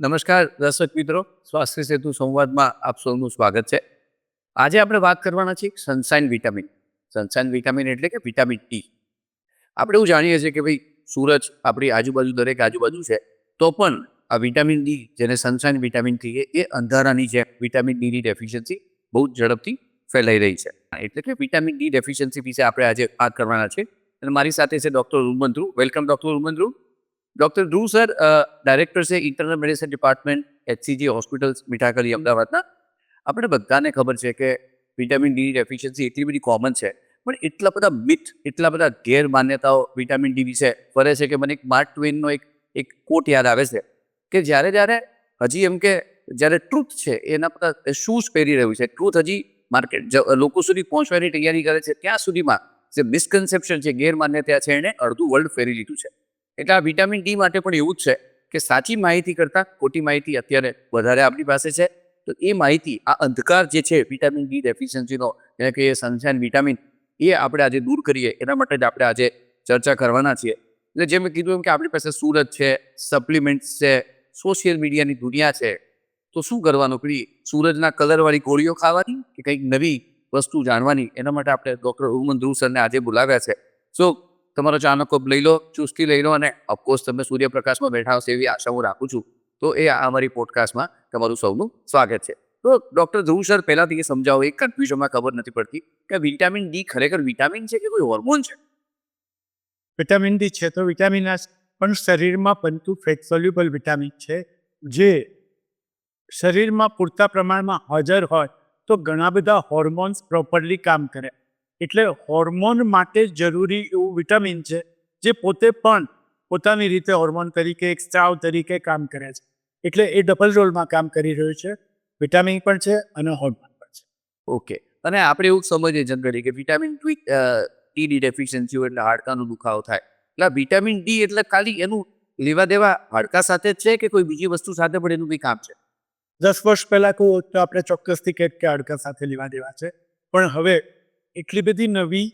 નમસ્કાર, દર્શક મિત્રો. સ્વાસ્થ્ય સેતુ સંવાદમાં આપ સૌનું સ્વાગત છે. આજે આપણે વાત કરવાના છીએ સનસાઇન વિટામિન. સનસાઇન વિટામિન એટલે કે વિટામિન ટી. આપણે એવું જાણીએ છીએ કે ભાઈ, સૂરજ આપણી આજુબાજુ દરેક આજુબાજુ છે, તો પણ આ વિટામિન ડી, જેને સનસાઇન વિટામિન કહીએ, એ અંધારાની જેમ વિટામિન ડીની ડેફિશિયન્સી બહુ જ ઝડપથી ફેલાઈ રહી છે. એટલે કે વિટામિન ડી ડેફિશિયન્સી વિશે આપણે આજે વાત કરવાના છે અને મારી સાથે છે doctor રૂમંદ્રુ welcome doctor Ruman Dhruv doctor Dhruv sir director છે internal medicine department HCG hospitals Mithakali અમદાવાદના. આપણે બધાને ખબર છે કે વિટામિન ડી ડેફિશિયન્સી એટલી બધી કોમન છે, પણ એટલા બધા મિથ એટલા બધા ગેરમાન્યતાઓ વિટામિન ડી વિશે ફરે છે કે મને એક માર્ક ટ્વેનનો એક એક કોટ યાદ આવે છે કે જ્યારે જ્યારે હજી એમ કે જ્યારે ટ્રુથ છે, એના પર શૂઝ પહેરી રહ્યું છે. ટ્રુથ હજી માર્કેટ લોકો સુધી પહોંચવાની તૈયારી કરે છે. ત્યાં સુધીમાં જે મિસકન્સેપ્શન છે, ગેરમાન્યતા છે, એણે અડધું વર્લ્ડ ફેરી લીધું છે. એટલે આ વિટામિન ડી માટે પણ એવું જ છે કે સાચી માહિતી કરતાં ખોટી માહિતી અત્યારે વધારે આપણી પાસે છે. તો એ માહિતી, આ અંધકાર જે છે વિટામિન ડી ડેફિશિયન્સીનો એટલે કે એ સનશાઇન વિટામિન એ આપણે આજે દૂર કરીએ. એના માટે જ આપણે આજે ચર્ચા કરવાના છીએ. એટલે જેમ મેં કીધું એમ કે આપણી પાસે સુરત છે સપ્લિમેન્ટ્સ છે સોશિયલ મીડિયાની દુનિયા છે. તો શું કરવાનું પેલી સૂરજના કલરવાળી ગોળીઓ ખાવાની કે કંઈક નવી વસ્તુ જાણવાની? એના માટે આપણે ડૉક્ટર ઉમન ધ્રુવ સરને આજે બોલાવ્યા છે. સો તમારો ચાનો કોપ લઈ લો ચુસ્તી લઈ લો અને ઓફકોર્સ તમે સૂર્યપ્રકાશમાં બેઠા હશે એવી આશા હું રાખું છું. તો એ અમારી પોડકાસ્ટમાં તમારું સૌનું સ્વાગત છે. તો ડૉક્ટર ધ્રુવ સર પહેલાંથી એ સમજાવો, એક કન્ફ્યુઝનમાં ખબર નથી પડતી કે વિટામિન ડી ખરેખર વિટામિન છે કે કોઈ હોર્મોન છે? વિટામિન ડી છે તો વિટામિન આ પણ શરીરમાં બનતું ફેટ સોલ્યુબલ વિટામિન છે, જે શરીરમાં પૂરતા પ્રમાણમાં હાજર હોય તો ઘણા બધા હોર્મોન્સ પ્રોપરલી કામ કરે. એટલે હોર્મોન માટે જરૂરી એવું વિટામિન છે જે પોતે પણ પોતાની રીતે હોર્મોન તરીકે એક સ્ત્રાવ તરીકે કામ કરે છે. એટલે એ ડબલ રોલમાં કામ કરી રહ્યું છે. વિટામિન પણ છે અને હોર્મોન પણ છે. ઓકે. અને આપણે એવું સમજીએ જનરલી કે વિટામિન ડી ડેફિશિયન્સી એટલે હાડકાનો દુખાવો થાય. એટલે વિટામિન ડી એટલે ખાલી એનું લેવા દેવા હાડકા સાથે જ છે કે કોઈ બીજી વસ્તુ સાથે પણ એનું કંઈ કામ છે? દસ વર્ષ પહેલાં કહું તો આપણે ચોક્કસથી કે હાડકા સાથે લેવા દેવા છે. પણ હવે એટલી બધી નવી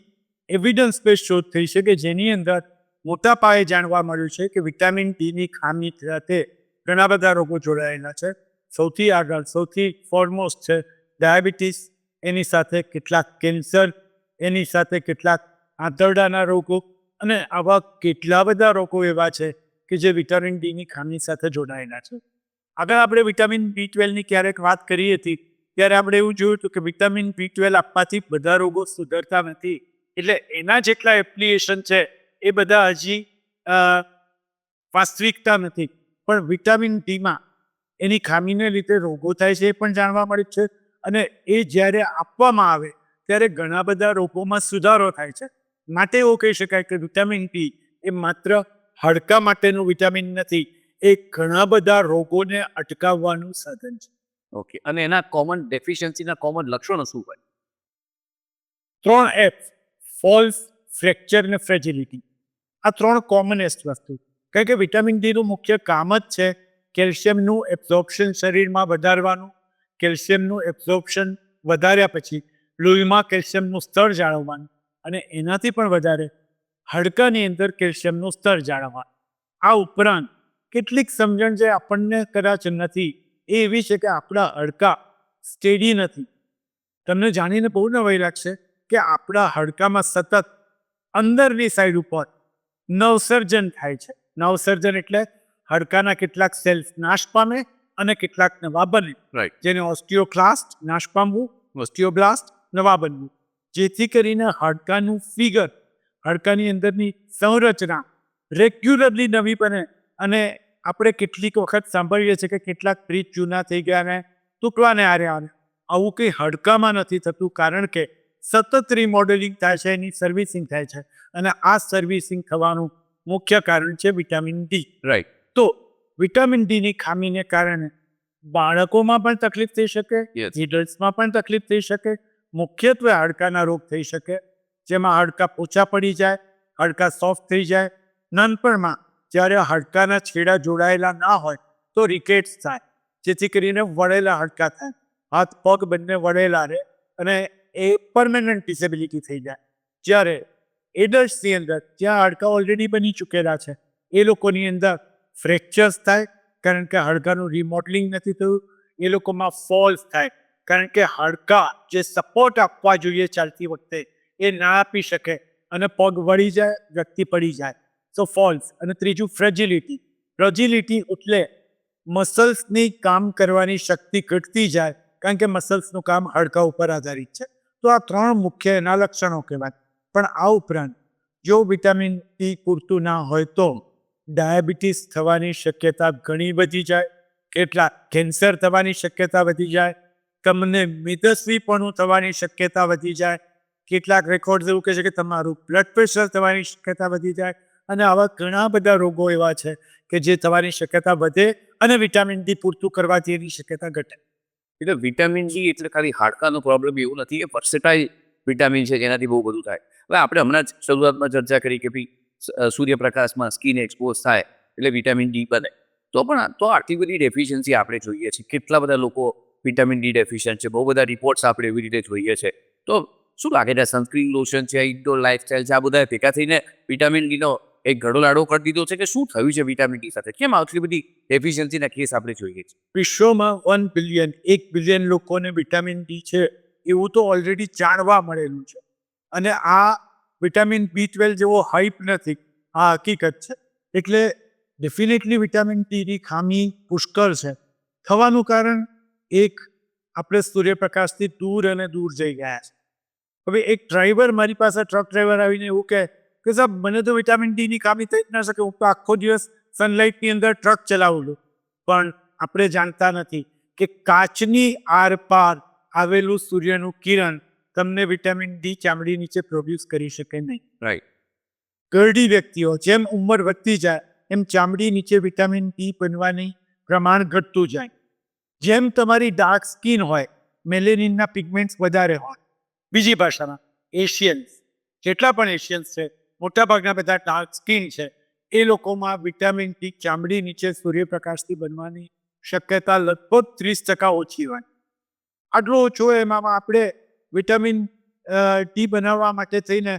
એવિડન્સ બેઝ શોધ થઈ છે કે જેની અંદર મોટા પાયે જાણવા મળ્યું છે કે વિટામિન ડીની ખામી સાથે ઘણા બધા રોગો જોડાયેલા છે. સૌથી આગળ, સૌથી ફોરમોસ્ટ છે ડાયાબિટીસ એની સાથે કેટલાક કેન્સર એની સાથે કેટલાક આંતરડાના રોગો અને આવા કેટલા બધા રોગો એવા છે કે જે વિટામિન ડીની ખામી સાથે જોડાયેલા છે. આગળ આપણે વિટામિન બી ટ્વેલ્વની ક્યારેક વાત કરી હતી ત્યારે આપણે એવું જોયું હતું કે વિટામિન બી ટ્વેલ્વ આપવાથી બધા રોગો સુધરતા નથી. એટલે એના જેટલા એપ્લિકેશન છે, એ બધા હજી વાસ્તવિકતા નથી. પણ વિટામિન ડીમાં એની ખામીને લીધે રોગો થાય છે એ પણ જાણવા મળ્યું છે અને એ જ્યારે આપવામાં આવે ત્યારે ઘણા બધા રોગોમાં સુધારો થાય છે. માટે એવું કહી શકાય કે વિટામિન ડી એ માત્ર હાડકા માટેનું વિટામિન નથી, એ ઘણા બધા રોગોને અટકાવવાનું સાધન છે. ઓકે અને એના કોમન ડેફિશિયન્સીના કોમન લક્ષણો શું હોય? ત્રણ એફ ફોલ્સ ફ્રેક્ચર અને ફ્રેજિલિટી આ ત્રણ કોમનેસ્ટ વસ્તુ. કારણ કે વિટામિન ડીનું મુખ્ય કામ જ છે કેલ્શિયમનું એબ્ઝોર્પ્શન શરીરમાં વધારવાનું કેલ્શિયમનું એબ્ઝોર્પ્શન વધાર્યા પછી લોહીમાં કેલ્શિયમનું સ્તર જાળવવાનું અને એનાથી પણ વધારે હાડકાની અંદર કેલ્શિયમનું સ્તર જાળવવાનું. આ ઉપરાંત કેટલીક સમજણ જે આપણને કદાચ નથી એ એવી છે કે આપણા હડકા સ્ટેડી નથી. તમને જાણીને બહુ નવાઈ લાગશે કે આપણા હડકામાં સતત અંદરની સાઈડ ઉપર નવસર્જન થાય છે. નવસર્જન એટલે હડકાના કેટલાક સેલ્સ નાશ પામે અને કેટલાક નવા બને. જેને ઓસ્ટિયોક્લાસ્ટ નાશ પામવું ઓસ્ટિયોબ્લાસ્ટ નવા બનવું. જેથી કરીને હાડકાનું ફિગર હાડકાની અંદરની સંરચના રેગ્યુલરલી નવી બને અને આપણે કેટલીક વખત સાંભળીએ છીએ કે કેટલાક ફ્રીજ જૂના થઈ ગયા ને તૂટવાને આરે આવે. આવું કંઈ હડકામાં નથી થતું કારણ કે સતત રિમોડેલિંગ થાય છે એની સર્વિસિંગ થાય છે. અને આ સર્વિસિંગ થવાનું મુખ્ય કારણ છે વિટામિન ડી રાઈટ તો વિટામિન ડીની ખામીને કારણે બાળકોમાં પણ તકલીફ થઈ શકે. એડલ્ટ્સમાં પણ તકલીફ થઈ શકે મુખ્યત્વે હાડકાના રોગ થઈ શકે જેમાં હાડકા પોચા પડી જાય હાડકા સોફ્ટ થઈ જાય નાનપણમાં જ્યારે હાડકાના છેડા જોડાયેલા ના હોય તો રિકેટ્સ થાય. જેથી કરીને વળેલા હાડકા થાય. હાથ, પગ બંને વળેલા રહે અને એ પરમેનન્ટ ડિસેબિલિટી થઈ જાય. જ્યારે એડલ્ટ્સની અંદર જ્યાં હાડકા ઓલરેડી બની ચૂકેલા છે, એ લોકોની અંદર ફ્રેક્ચર્સ થાય, કારણ કે હાડકાનું રિમોડલિંગ નથી થયું. એ લોકોમાં ફોલ્સ થાય, કારણ કે હાડકા જે સપોર્ટ આપવા જોઈએ ચાલતી વખતે એ ના આપી શકે અને પગ વળી જાય, વ્યક્તિ પડી જાય. સો ફોલ્સ અને ત્રીજું ફ્રેજિલિટી ફ્રેજિલિટી એટલે મસલ્સની કામ કરવાની શક્તિ ઘટતી જાય, કારણ કે મસલ્સનું કામ હાડકા ઉપર આધારિત છે. તો આ ત્રણ મુખ્ય એના લક્ષણો કહેવાય. પણ આ ઉપરાંત, જો વિટામિન ડી પૂરતું ના હોય તો ડાયાબિટીસ થવાની શક્યતા ઘણી વધી જાય કેટલાક કેન્સર થવાની શક્યતા વધી જાય, તમને મેદસ્વીપણું થવાની શક્યતા વધી જાય, કેટલાક રેકોર્ડ એવું કહે છે કે તમારું બ્લડ પ્રેશર થવાની શક્યતા વધી જાય અને આવા ઘણા બધા રોગો એવા છે કે જે થવાની શક્યતા વધે અને વિટામિન ડી પૂરતું કરવાથી એની શક્યતા ઘટે. એટલે વિટામિન ડી એટલે ખાલી હાડકાનો પ્રોબ્લેમ એવું નથી, એ વર્સેટાઇલ વિટામિન છે જેનાથી બહુ બધું થાય. હવે આપણે હમણાં જ શરૂઆતમાં ચર્ચા કરી કે ભાઈ સૂર્યપ્રકાશમાં સ્કિન એક્સપોઝ થાય એટલે વિટામિન ડી બને. તો પણ તો આટલી બધી ડેફિશિયન્સી આપણે જોઈએ છીએ. કેટલા બધા લોકો વિટામિન ડી ડેફિશિયન્ટ છે? બહુ બધા રિપોર્ટ્સ આપણે એવી રીતે જોઈએ છે. તો શું લાગે છે? સનસ્ક્રીન લોશન છે ઇન્ડોર લાઇફસ્ટાઇલ છે, આ બધા ભેગા થઈને વિટામિન ડીનો એક ઘડો કરી દીધો છે કે શું થયું છે વિટામિન ડી સાથે? કેમ આટલી બધી ડેફિશિયન્સીના કેસ આપણે જોઈએ છીએ? વિશ્વમાં વન બિલિયન એક બિલિયન લોકોને વિટામિન ડી છે એવું તો ઓલરેડી જાણવા મળેલું છે. અને આ વિટામિન બી ટ્વેલ્વ જેવો હાઈપ નથી, આ હકીકત છે. એટલે ડેફિનેટલી વિટામિન ડીની ખામી પુષ્કળ છે. થવાનું કારણ એક, આપણે સૂર્યપ્રકાશથી દૂર અને દૂર જઈ ગયા છે. હવે એક ડ્રાઈવર મારી પાસે ટ્રક ડ્રાઈવર આવીને એવું કહે કે સાહેબ મને તો વિટામિન ડીની કામી થઈ જ ના શકે. હું તો આખો દિવસ સનલાઇટની અંદર ટ્રક ચલાવું છું. પણ આપણે જાણતા નથી કે કાચની આરપાર આવેલું સૂર્યનું કિરણ તમને વિટામિન ડી ચામડી નીચે પ્રોડ્યુસ કરી શકે નહીં. રાઈટ ઘરડી વ્યક્તિઓ જેમ ઉંમર વધતી જાય એમ ચામડી નીચે વિટામિન ડી બનવાની પ્રમાણ ઘટતું જાય. જેમ તમારી ડાર્ક સ્કિન હોય મેલેનિનના પિગમેન્ટ્સ વધારે હોય. બીજી ભાષામાં એશિયન્સ જેટલા પણ એશિયન્સ છે મોટાભાગના બધા ડાર્ક સ્કિન છે. એ લોકોમાં વિટામિન ડી ચામડી નીચે સૂર્યપ્રકાશથી બનવાની શક્યતા લગભગ ત્રીસ ટકા ઓછી હોય. આટલો ઓછો એમાં આપણે વિટામિન ડી બનાવવા માટે થઈને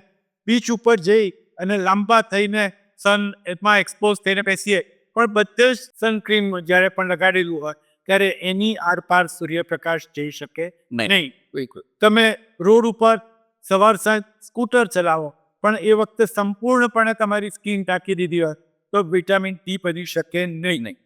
બીચ ઉપર જઈ અને લાંબા થઈને સન એમાં એક્સપોઝ થઈને બેસીએ. પણ બધે જ સનક્રીમ જ્યારે પણ લગાડેલું હોય ત્યારે એની આરપાર સૂર્યપ્રકાશ જઈ શકે નહીં. નહીં. તમે રોડ ઉપર સવાર સાંજ સ્કૂટર ચલાવો પણ એ વખતે સંપૂર્ણપણે તમારી સ્કીન ટાંકી દીધી હોય તો વિટામિન ડી બની શકે નહીં નહીં.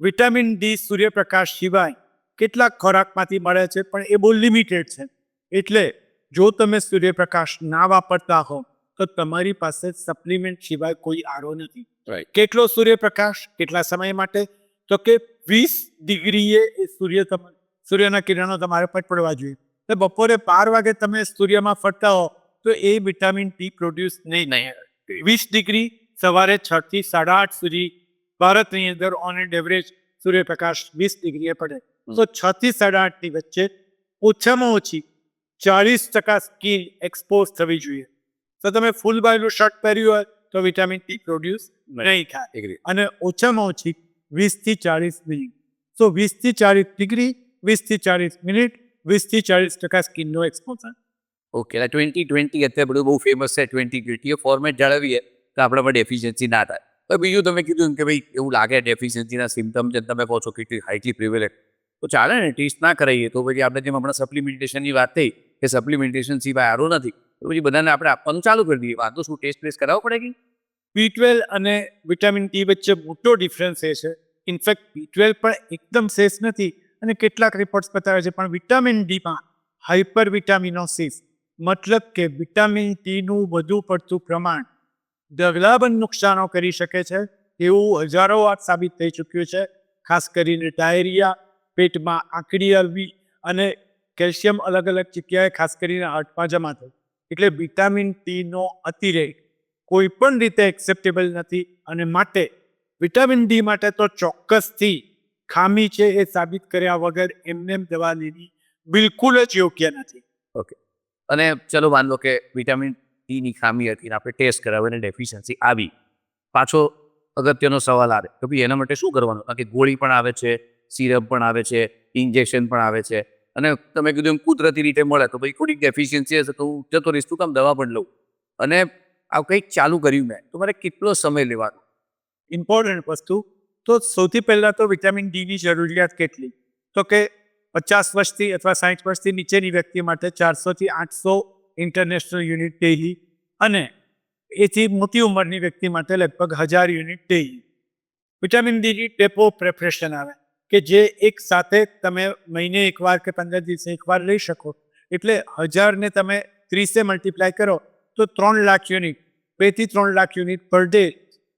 વિટામિન ડી સૂર્યપ્રકાશ સિવાય કેટલાક ખોરાકમાંથી મળે છે પણ એ બહુ લિમિટેડ છે. એટલે જો તમે સૂર્યપ્રકાશ ના વાપરતા હો તો તમારી પાસે સપ્લિમેન્ટ સિવાય કોઈ આરો નથી. કેટલો સૂર્યપ્રકાશ કેટલા સમય માટે? તો કે વીસ ડિગ્રીએ સૂર્ય સૂર્યના કિરણો તમારે પર પડવા જોઈએ. બપોરે બાર વાગે તમે સૂર્યમાં ફરતા હો તો એ વિટામિન ટી પ્રોડ્યુસ નહીં નહીં. વીસ ડિગ્રી સવારે છ થી સાડા આઠ સુધી ભારતની અંદર ઓન એન્ડ એવરેજ સૂર્યપ્રકાશ વીસ ડિગ્રીએ પડે. તો છ થી સાડા આઠની વચ્ચે ઓછામાં ઓછી ચાલીસ ટકા સ્કીન એક્સપોઝ થવી જોઈએ. તો તમે ફૂલ બાયનું શર્ટ પહેર્યું હોય તો વિટામિન ટી પ્રોડ્યુસ નહીં. થાય. અને ઓછામાં ઓછી વીસથી ચાલીસ મિનિટ. સો વીસથી ચાલીસ ડિગ્રી વીસથી ચાલીસ મિનિટ વીસથી ચાલીસ ટકા સ્કીનનો એક્સપોઝર ઓકે એટલે ટ્વેન્ટી ટ્વેન્ટી અત્યારે બધું બહુ ફેમસ છે ટ્વેન્ટી ટ્વેન્ટી એ ફોર્મેટ જાળવીએ તો આપણામાં ડેફિશિયન્સી ના થાય. હવે બીજું તમે કીધું કે ભાઈ એવું લાગે ડેફિશિયન્સીના સિમ્ટમ છે, તમે કહો છો કેટલી હાઈટલી પ્રિવેલેન્ટ તો ચાલે ને ટેસ્ટ ના કરાવીએ તો પછી આપણે જેમ હમણાં સપ્લિમેન્ટેશનની વાત થઈ કે સપ્લિમેન્ટેશન સિવાય આરો નથી, તો પછી બધાને આપણે આપવાનું ચાલુ કરી દઈએ. વાંધો શું ટેસ્ટ ટેસ્ટ કરાવવો પડે કે? બી ટ્વેલ્વ અને વિટામિન ડી વચ્ચે મોટો ડિફરન્સ એ છે. ઇનફેક્ટ બી ટ્વેલ્વ પણ એકદમ સેફ નથી અને કેટલાક રિપોર્ટ્સ બતાવે છે, પણ વિટામિન ડીમાં હાઇપર વિટામિનોસિસ મતલબ કે વિટામિન ટીનું વધુ પડતું પ્રમાણ ઢગલાબંધ નુકસાનો કરી શકે છે એવું હજારો વાર સાબિત થઈ ચૂક્યું છે. ખાસ કરીને ડાયરિયા, પેટમાં આંકડી આવવી અને કેલ્શિયમ અલગ અલગ જગ્યાએ ખાસ કરીને હાર્ટમાં જમા થયું. એટલે વિટામિન ટીનો અતિરેક કોઈ પણ રીતે એક્સેપ્ટેબલ નથી અને માટે વિટામિન ડી માટે તો ચોક્કસથી ખામી છે એ સાબિત કર્યા વગર એમને દવા લેવી બિલકુલ જ યોગ્ય નથી. અને ચલો માન લો કે વિટામિન ડીની ખામી હતી આપણે ટેસ્ટ કરાવે અને ડેફિશિયન્સી આવી. પાછો અગત્યનો સવાલ આવે કે ભાઈ એના માટે શું કરવાનું? કારણ કે ગોળી પણ આવે છે, સિરપ પણ આવે છે ઇન્જેક્શન પણ આવે છે. અને તમે કીધું એમ કુદરતી રીતે મળે તો ભાઈ થોડીક ડેફિશિયન્સી હશે તો હું જતો રહીશ તું કામ દવા પણ લઉં. અને આ કંઈક ચાલુ કર્યું મેં. તો મારે કેટલો સમય લેવાનો? ઇમ્પોર્ટન્ટ વસ્તુ. તો સૌથી પહેલાં તો વિટામિન ડીની જરૂરિયાત કેટલી? તો કે પચાસ વર્ષથી અથવા સાઠ વર્ષથી નીચેની વ્યક્તિ માટે ચારસોથી આઠસો ઇન્ટરનેશનલ યુનિટ ડેઇલી અને એથી મોટી ઉંમરની વ્યક્તિ માટે લગભગ હજાર યુનિટ ડેઇલી વિટામિન ડીની ડેપો પ્રેપરેશન આવે કે જે એક સાથે તમે મહિને એકવાર કે પંદર દિવસે એકવાર લઈ શકો. એટલે હજારને તમે ત્રીસે મલ્ટીપ્લાય કરો તો ત્રણ લાખ યુનિટ બેથી ત્રણ લાખ યુનિટ પર ડે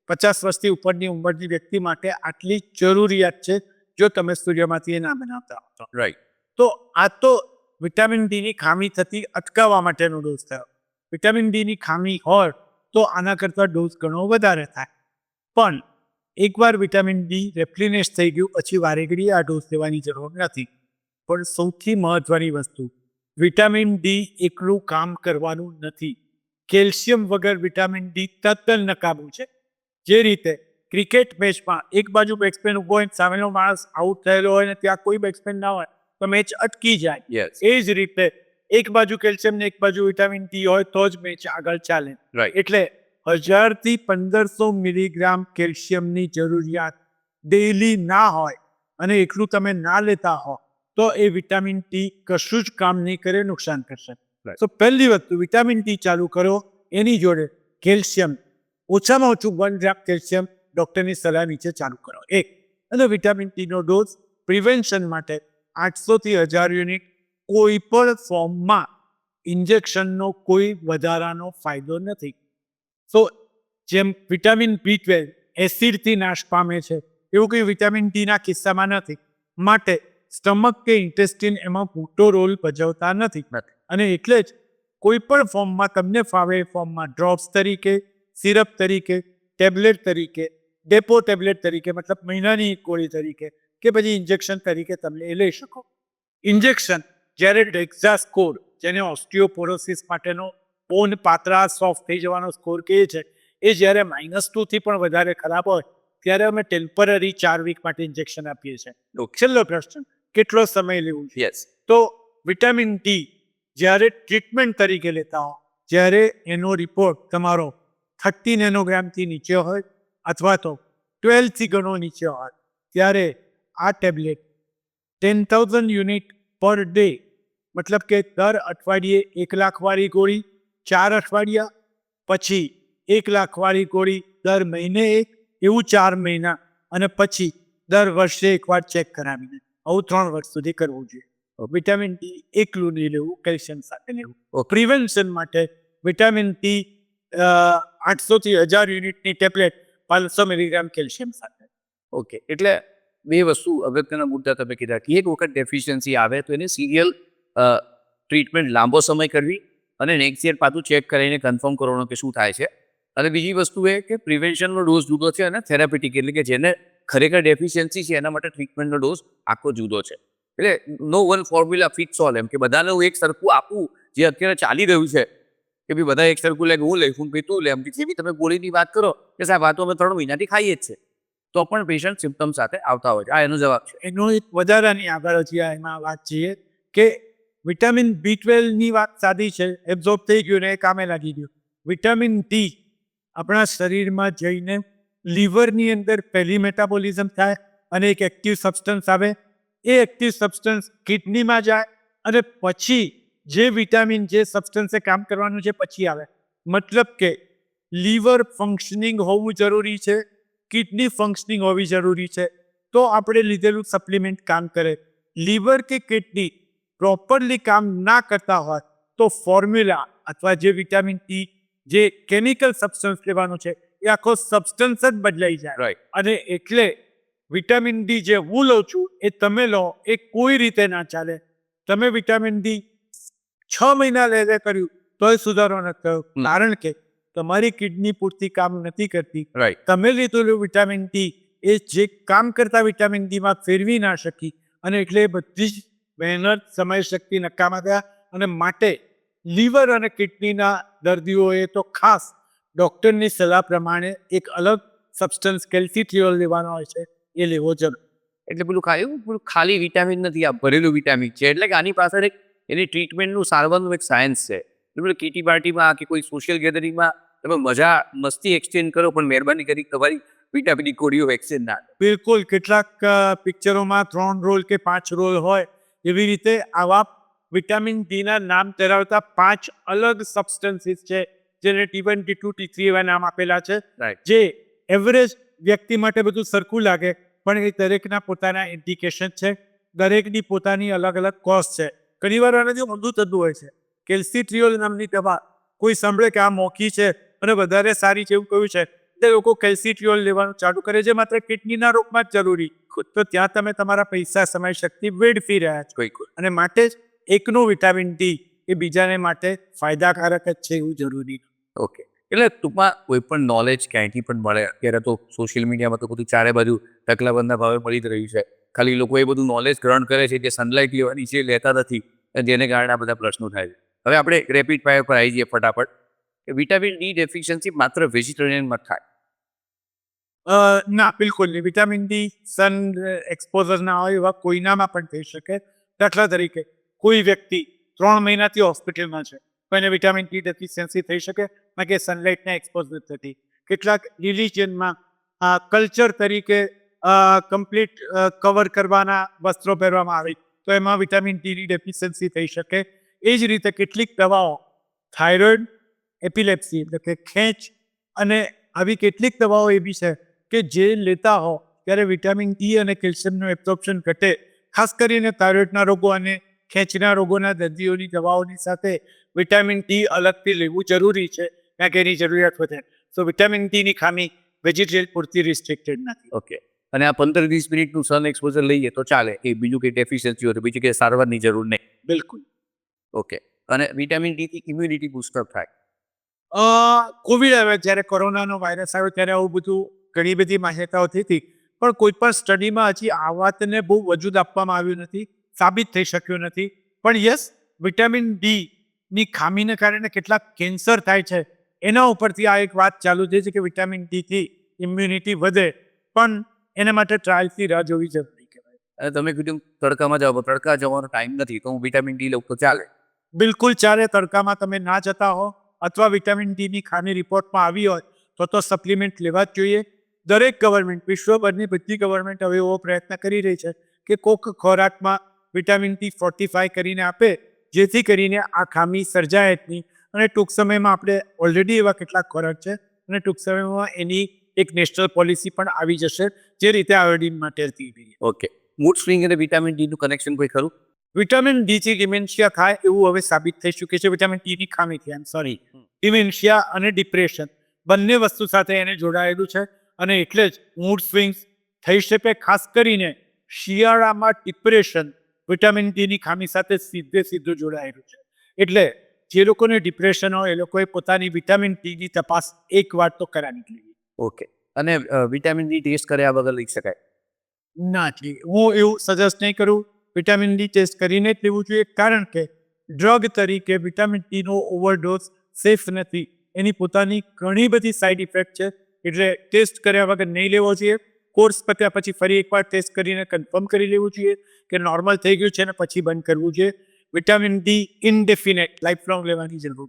પચાસ વર્ષથી ઉપરની ઉંમરની વ્યક્તિ માટે આટલી જરૂરિયાત છે જો તમે સૂર્યમાંથી એ ના બનાવતા. રાઈટ તો. આ તો વિટામિન ડીની ખામી થતી અટકાવવા માટેનો ડોઝ થયો. વિટામિન ડીની ખામી હોય તો આના કરતાં ડોઝ ઘણો વધારે થાય. પણ એકવાર વિટામિન ડી રેપ્લિનેશ થઈ ગયું પછી વારે ઘડીએ આ ડોઝ લેવાની જરૂર નથી. પણ સૌથી મહત્વની વસ્તુ વિટામિન ડી એકલું કામ કરવાનું નથી. કેલ્શિયમ વગર વિટામિન ડી તદ્દન નકામું છે. જે રીતે ક્રિકેટ મેચમાં એક બાજુ બેટ્સમેન ઊભો હોય સામેનો માણસ આઉટ થયેલો હોય ને ત્યાં કોઈ બેટ્સમેન ના હોય તો મેચ અટકી જાય. એ જ રીતે એક બાજુ કેલ્શિયમ ને એક બાજુ વિટામિન ડી હોય તો જ મેચ આગળ ચાલે. એટલે એટલે હજારથી પંદરસો મિલીગ્રામ કેલ્શિયમની જરૂરિયાત ડેલી ના હોય અને એટલું તમે ના લેતા હો તો એ વિટામિન ટી કશું જ કામ નહીં કરે નુકસાન કરશે. તો પહેલી વસ્તુ વિટામિન ટી ચાલુ કરો એની જોડે કેલ્શિયમ ઓછામાં ઓછું વન ગ્રામ કેલ્શિયમ ડૉક્ટરની સલાહ નીચે ચાલુ કરો. એક અને વિટામિન ટીનો ડોઝ પ્રિવેન્શન માટે આઠસોથી હજાર યુનિટ કોઈ પણ ફોર્મમાં ઇન્જેક્શનનો કોઈ વધારાનો ફાયદો નથી. સો જેમ વિટામિન બી ટ્વેલ્વ એસિડથી નાશ પામે છે એવું કંઈ વિટામિન ડીના કિસ્સામાં નથી. માટે સ્ટમક કે ઇન્ટેસ્ટિન એમાં મોટો રોલ ભજવતા નથી. અને એટલે જ કોઈ પણ ફોર્મમાં તમને ફાવે એ ફોર્મમાં ડ્રોપ્સ તરીકે સિરપ તરીકે ટેબ્લેટ તરીકે ડેપો ટેબ્લેટ તરીકે મતલબ મહિનાની ગોળી તરીકે કે પછી ઇન્જેક્શન તરીકે તમે એ લઈ શકો. ઇન્જેક્શન જ્યારે ડેક્ઝા સ્કોર જેને ઓસ્ટિયોપોરોસિસ માટેનો બોન પાતળા સોફ્ટ થઈ જવાનો સ્કોર કહે છે એ જ્યારે માઇનસ ટુથી પણ વધારે ખરાબ હોય ત્યારે અમે ટેમ્પરરી ચાર વીક માટે ઇન્જેક્શન આપીએ છીએ. છેલ્લો પ્રશ્ન કેટલો સમય લેવું યસ તો વિટામિન ડી જ્યારે ટ્રીટમેન્ટ તરીકે લેતા હો જ્યારે એનો રિપોર્ટ તમારો થર્ટી નેનોગ્રામથી નીચે હોય અથવા તો ટ્વેલ્થથી ઘણો નીચે હોય ત્યારે આ tablet ten thousand unit per day મતલબ કે દર અઠવાડિયે એક લાખવાળી ગોળી ચાર અઠવાડિયા પછી એક લાખવાળી ગોળી દર મહિને એક એવું ચાર મહિના અને પછી દર વર્ષે એકવાર ચેક કરાવીને આવું ત્રણ વર્ષ સુધી કરવું જોઈએ. વિટામિન ડી એકલું નહીં લેવું કેલ્શિયમ સાથે લેવું. પ્રિવેન્શન માટે વિટામિન ટી આઠસોથી હજાર યુનિટની ટેબ્લેટ પાંચસો મિલીગ્રામ કેલ્શિયમ સાથે. ઓકે, એટલે બે વસ્તુ અગત્યના મુદ્દા તમે કીધા. કે એક વખત ડેફિશિયન્સી આવે તો એને સિરિયલ ટ્રીટમેન્ટ લાંબો સમય કરવી અને નેક્સ્ટ યર પાછું ચેક કરીને કન્ફર્મ કરવાનું કે શું થાય છે. અને બીજી વસ્તુ એ કે પ્રિવેન્શનનો ડોઝ જુદો છે અને થેરાપેટિક એટલે કે જેને ખરેખર ડેફિશિયન્સી છે એના માટે ટ્રીટમેન્ટનો ડોઝ આખો જુદો છે. એટલે no one formula fix all એમ કે બધાને હું એક સરખું આપું જે અત્યારે ચાલી રહ્યું છે. કે ભાઈ બધા એક સરખું લે કે હું લઈશું ભાઈ તું લે. એમ કે તમે ગોળીની વાત કરો કે સાહેબ, આ તો અમે ત્રણ મહિનાથી ખાઈએ જ છે. તો પણ પેશન્ટ સિમ્પટમ સાથે આવતા હોય છે. આ એનો જવાબ છે. એનો એક વધારાની આગળ હજી એમાં વાત છીએ કે વિટામિન બી ટ્વેલ્વની વાત સાદી છે. એબ્ઝોર્બ થઈ ગયું ને એ કામે લાગી ગયું. વિટામિન ડી આપણા શરીરમાં જઈને લીવરની અંદર પહેલી મેટાબોલિઝમ થાય અને એક એક્ટિવ સબસ્ટન્સ આવે. એ એક્ટિવ સબસ્ટન્સ કિડનીમાં જાય અને પછી જે વિટામિન જે સબસ્ટન્સે કામ કરવાનું છે પછી આવે. મતલબ કે લીવર ફંક્શનિંગ હોવું જરૂરી છે કિડની ફંક્શનિંગ હોવી જરૂરી છે. તો આપણે લીધેલું સપ્લિમેન્ટ કામ કરે. લીવર કે કિડની પ્રોપરલી કામ ના કરતા હોય તો ફોર્મ્યુલા અથવા જે વિટામિન ઈ જે કેમિકલ સબસ્ટન્સ લેવાનું છે એ આખો સબસ્ટન્સ જ બદલાઈ જાય. અને એટલે વિટામિન ડી જે હું લઉં છું એ તમે લો એ કોઈ રીતે ના ચાલે. તમે વિટામિન ડી છ મહિના લે કર્યું તોય સુધારો નથી થયો. કારણ કે તમારી કિડની પૂરતી કામ નથી કરતી. તમે લીધેલું વિટામિન ડી એ જે કામ કરતા વિટામિન ડીમાં ફેરવી ના શકી અને એટલે બધી જ મહેનત સમય શક્તિ નકામા ગયા અને માટે લીવર અને કિડનીના દર્દીઓએ તો ખાસ ડૉક્ટરની સલાહ પ્રમાણે એક અલગ સબસ્ટન્સ કેલ્સીટ્રિયોલ લેવાનો હોય છે એ લેવો જરૂર. એટલે પેલું ખાયું? પેલું ખાલી વિટામિન નથી આ ભરેલું વિટામિન છે. એટલે કે આની પાછળ એક એની ટ્રીટમેન્ટનું સારવારનું એક સાયન્સ છે. પેલું કીટી પાર્ટીમાં કે કોઈ સોશિયલ ગેધરિંગમાં તમે મજા મસ્તી એક્સચેન્જ કરો પણ મહેરબાની કરી તમારી ડી ગોળીઓ વેક્સિન ના બિલકુલ કેટલાક પિક્ચરોમાં ત્રણ રોલ કે પાંચ રોલ હોય એવી રીતે આવા વિટામિન ડીના નામ ધરાવતા પાંચ અલગ સબસ્ટન્સીસ છે જેને T one T two T three એવા નામ આપેલા છે જે એવરેજ વ્યક્તિ માટે બધું સરખું લાગે પણ એ દરેકના પોતાના ઇન્ડિકેશન છે દરેકની પોતાની અલગ અલગ કોસ્ટ છે. ઘણીવાર આનાથી ઊંધું થતું હોય છે કેલ્સીટ્રિયોલ નામની દવા કોઈ સાંભળે કે આ મોંઘી છે અને વધારે સારી છે એવું કહ્યું છે તે લોકો કેલ્સીટ્રિયોલ લેવાનું ચાલુ કરે છે. માત્ર કિડનીના રોગમાં જ જરૂરી. તો ત્યાં તમે તમારા પૈસા સમય શક્તિ વેડફી રહ્યા છો. અને માટે જ એકનું વિટામિન ડી એ બીજાને માટે ફાયદાકારક જ છે એવું જરૂરી. ઓકે. એટલે ટૂંકમાં કોઈ પણ નોલેજ ક્યાંયથી પણ મળે? અત્યારે તો સોશિયલ મીડિયામાં તો બધું ચારે બાજુ ટકલાબંધના ભાવે મળી જ રહ્યું છે. ખાલી લોકો એ બધું નોલેજ ગ્રહણ કરે છે જે સનલાઇટ લેવાની છે લેતા નથી. જેને કારણે આ બધા પ્રશ્નો થાય હવે આપણે રેપિડ ફાયર પર આવી જઈએ ફટાફટ. કે વિટામિન ડી ડેફિશિયન્સી માત્ર વેજીટેરિયનમાં થાય. ના, બિલકુલ નહીં. વિટામિન ડી સન એક્સપોઝર ના હોય એવા કોઈનામાં પણ થઈ શકે. દાખલા તરીકે, કોઈ વ્યક્તિ ત્રણ મહિનાથી હોસ્પિટલમાં છે કોઈને વિટામિન ડી ડેફિશિયન્સી થઈ શકે કે સનલાઇટને એક્સપોઝ નથી થતી. કેટલાક રિલિજિયનમાં કલ્ચર તરીકે કમ્પ્લીટ કવર કરવાના વસ્ત્રો પહેરવામાં આવે તો એમાં વિટામિન ડીની ડેફિશિયન્સી થઈ શકે. એ જ રીતે કેટલીક દવાઓ થાઇરોઇડ એપિલેપ્સી એટલે કે ખેંચ અને આવી કેટલીક દવાઓ એવી છે કે જે લેતા હો ત્યારે વિટામિન ડી અને કેલ્શિયમનું એબ્ઝોર્પ્શન ઘટે. ખાસ કરીને થાઇરોઇડના રોગો અને ખેંચના રોગોના દર્દીઓની દવાઓની સાથે વિટામિન ડી અલગથી લેવું જરૂરી છે, કારણ કે એની જરૂરિયાત વધે. તો વિટામિન ડીની ખામી વેજીટેરિયન પૂરતી રિસ્ટ્રિક્ટેડ નથી. ઓકે અને આ પંદર વીસ મિનિટનું સન એક્સપોઝર લઈએ તો ચાલે. એ બીજું કંઈ ડેફિશિયન્સી હોય બીજું કંઈ સારવારની જરૂર નહીં. બિલકુલ. ઓકે અને વિટામિન ડીથી ઇમ્યુનિટી બુસ્ટઅપ થાય. કોવિડ આવ્યો જ્યારે કોરોનાનો વાયરસ આવ્યો ત્યારે આવું બધું ઘણી બધી માન્યતાઓ થઈ હતી. પણ કોઈ પણ સ્ટડીમાં હજી આ વાતને બહુ વજૂદ આપવામાં આવ્યું નથી સાબિત થઈ શક્યું નથી. પણ યસ વિટામિન ડી ની ખામીને કારણે કેટલાક કેન્સર થાય છે. એના ઉપરથી આ એક વાત ચાલુ થઈ છે કે વિટામિન ડીથી ઇમ્યુનિટી વધે. પણ એના માટે ટ્રાયલથી રાહ જોવી જરૂરી કહેવાય. તમે કીધું તડકામાં જાઓ તડકા જવાનો ટાઈમ નથી તો હું વિટામિન ડી લઉં તો ચાલે. બિલકુલ ચારે તડકામાં તમે ના જતા હો અથવા વિટામિન ડીની ખામી રિપોર્ટમાં આવી હોય તો તો સપ્લિમેન્ટ લેવા જ જોઈએ. દરેક ગવર્મેન્ટ વિશ્વભરની બધી ગવર્મેન્ટ હવે એવો પ્રયત્ન કરી રહી છે કે કોક ખોરાકમાં વિટામિન ડી ફોર્ટિફાય કરીને આપે જેથી કરીને આ ખામી સર્જાય જ નહીં. અને ટૂંક સમયમાં આપણે ઓલરેડી એવા કેટલાક ખોરાક છે અને ટૂંક સમયમાં એની એક નેશનલ પોલિસી પણ આવી જશે જે રીતે આયોડિન માટે હતી ઓકે મૂડ સ્વિંગ અને વિટામિન ડી નું કનેક્શન કોઈ ખરું? વિટામિન ડી થી ડિમેન્શિયા થાય એવું હવે સાબિત થઈ ચૂકે છે. વિટામિન ડીની ખામીથી આઈ સોરી ડિમેન્શિયા અને ડિપ્રેશન બંને વસ્તુ સાથે એને જોડાયેલું છે અને એટલે જ મૂડ સ્વિંગ્સ થઈ શકે ખાસ કરીને શિયાળામાં ડિપ્રેશન વિટામિન ડીની ખામી સાથે સીધે સીધું જોડાયેલું છે. એટલે જે લોકોને ડિપ્રેશન હોય એ લોકોએ પોતાની વિટામિન ડીની તપાસ એક વાર તો કરાવી જ લેવી ઓકે. અને વિટામિન ડી ટેસ્ટ કર્યા વગર લઈ શકાય? નથી હું એવું સજેસ્ટ નહીં કરું. વિટામિન ડી ટેસ્ટ કરીને જ લેવું જોઈએ. કારણ કે ડ્રગ તરીકે વિટામિન ડીનો ઓવરડોઝ સેફ નથી. એની પોતાની ઘણી બધી સાઈડ ઇફેક્ટ છે. એટલે ટેસ્ટ કર્યા વગર નહીં લેવો જોઈએ. કોર્સ પત્યા પછી ફરી એકવાર ટેસ્ટ કરીને કન્ફર્મ કરી લેવું જોઈએ કે નોર્મલ થઈ ગયું છે ને પછી બંધ કરવું જોઈએ. Vitamin D indefinite life long લેવાની જરૂર.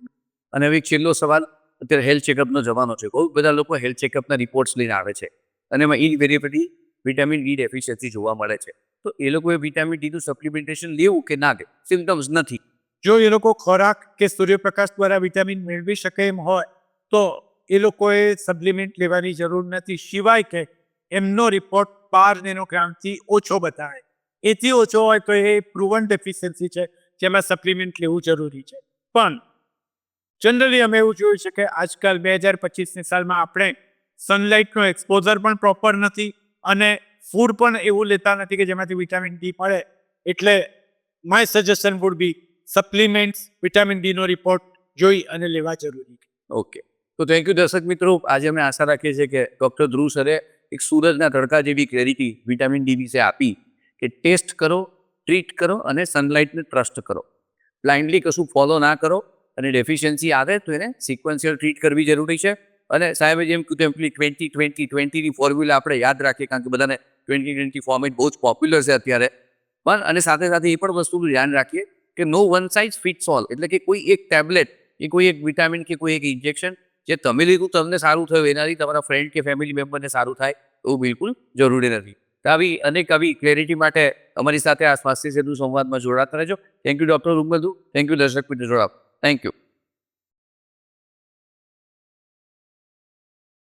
અને હવે એક છેલ્લો સવાલ. અત્યારે હેલ્થ ચેકઅપનો જમાનો છે. બહુ બધા લોકો હેલ્થ ચેકઅપના રિપોર્ટ્સ લઈને આવે છે. અને એમાં ઇનવેરિયેબલી વિટામિન ડી ડેફિશિયન્સી જોવા મળે છે. તો એ લોકોએ વિટામિન ડીનું સપ્લિમેન્ટેશન લેવું કે ના લે સિમ્ટમ્સ નથી. જો એ લોકો ખોરાક કે સૂર્યપ્રકાશ દ્વારા વિટામિન મેળવી શકે એમ હોય, તો એ લોકોએ સપ્લિમેન્ટ લેવાની જરૂર નથી. સિવાય કે એમનો રિપોર્ટ બાર નેનોગ્રામથી ઓછો બતાવે. એથી ઓછો હોય તો એ પ્રુવન ડેફિશિયન્સી છે, જેમાં સપ્લિમેન્ટ લેવું જરૂરી છે. પણ જનરલી અમે એવું જોયું છે કે આજકાલ બે હજાર પચીસની સાલમાં આપણે સનલાઇટનો એક્સપોઝર પણ પ્રોપર નથી અને ફૂડ પણ એવું લેતા નથી કે જેમાંથી વિટામિન ડી મળે. એટલે my suggestion would be supplements vitamin ડીનો report જોઈ અને લેવા જરૂરી. ઓકે તો થેન્ક યુ દર્શક મિત્રો. આજે અમે આશા રાખીએ છીએ કે ડૉક્ટર ધ્રુવ સરે એક સૂરજના તડકા જેવી ક્લેરિટી વિટામિન ડી વિશે આપી કે ટેસ્ટ કરો ટ્રીટ કરો અને સનલાઇટને ટ્રસ્ટ કરો. બ્લાઇન્ડલી કશું ફોલો ના કરો. અને ડેફિશિયન્સી આવે તો એને સિક્વન્શિયલ ટ્રીટ કરવી જરૂરી છે. અને સાહેબે, જેમ કીધું એમ પેલી ટ્વેન્ટી ટ્વેન્ટી ટ્વેન્ટીની ફોર્મ્યુલા આપણે યાદ રાખીએ, કારણ કે બધાને ટ્વેન્ટી ટ્વેન્ટી ફોર્મેટ બહુ જ પોપ્યુલર છે અત્યારે. પણ, અને સાથે સાથે એ પણ વસ્તુનું ધ્યાન રાખીએ કે no one size fits all એટલે કે કોઈ એક ટેબ્લેટ કે કોઈ એક વિટામિન કે કોઈ એક ઇન્જેક્શન જે તમે લીધું તમને સારું થયું, એનાથી તમારા ફ્રેન્ડ કે ફેમિલી મેમ્બરને સારું થાય, એવું બિલકુલ જરૂરી નથી. તો આવી અનેક આવી ક્લેરિટી માટે અમારી સાથે આ સ્વાસ્થ્ય સેતુ સંવાદમાં જોડાતા રહેજો. થેન્ક યુ ડૉક્ટર રૂમબધુ થેન્ક યુ દર્શક મિત્ર જોડાવ. Thank you